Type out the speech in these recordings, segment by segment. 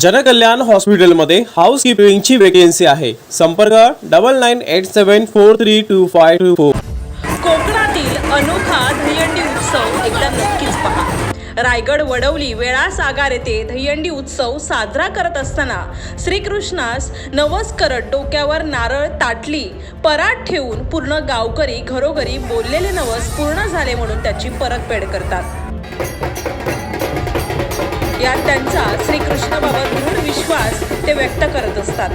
जनकल्याण हॉस्पिटलमध्ये house किपिंगची vacancy आहे. संपर्क double nine eight seven four three two five two four कोकणातील अनोखा दहीहंडी उत्सव एकदा नक्कीच पहा. रायगड वडवली वेळा सागार येथे दहीहंडी उत्सव साजरा करत असताना श्रीकृष्णास नवस करत डोक्यावर नारळ ताटली परात ठेवून पूर्ण गावकरी घरोघरी बोललेले नवस पूर्ण झाले म्हणून त्याची परतफेड करतात. यात त्यांचा श्रीकृष्णाबाबत दृढ विश्वास ते व्यक्त करत असतात.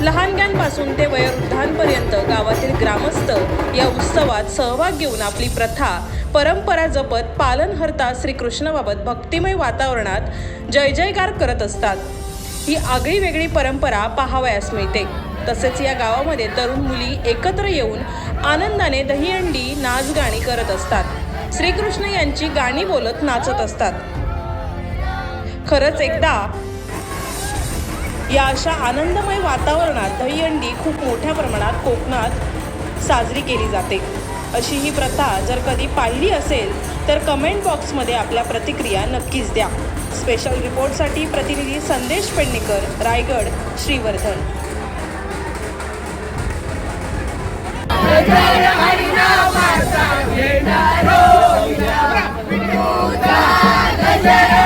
लहानग्यांपासून ते वयोवृद्धांपर्यंत गावातील ग्रामस्थ या उत्सवात सहभाग घेऊन आपली प्रथा परंपरा जपत पालनहर्ता श्रीकृष्णाबाबत भक्तिमय वातावरणात जय जयकार करत असतात. ही आगळी वेगळी परंपरा पाहावयास मिळते. तसेच या गावामध्ये तरुण मुली एकत्र येऊन आनंदाने दहीहंडी नाचगाणी करत असतात. श्रीकृष्ण यांची गाणी बोलत नाचत असतात. खरंच एकदा या अशा आनंदमय वातावरणात दहीहंडी खूप मोठ्या प्रमाणात कोकणात साजरी केली जाते. अशी ही प्रथा जर कधी पाहिली असेल तर कमेंट बॉक्समध्ये आपल्या प्रतिक्रिया नक्कीच द्या. स्पेशल रिपोर्टसाठी प्रतिनिधी संदेश पेडणेकर रायगड श्रीवर्धन. Yeah!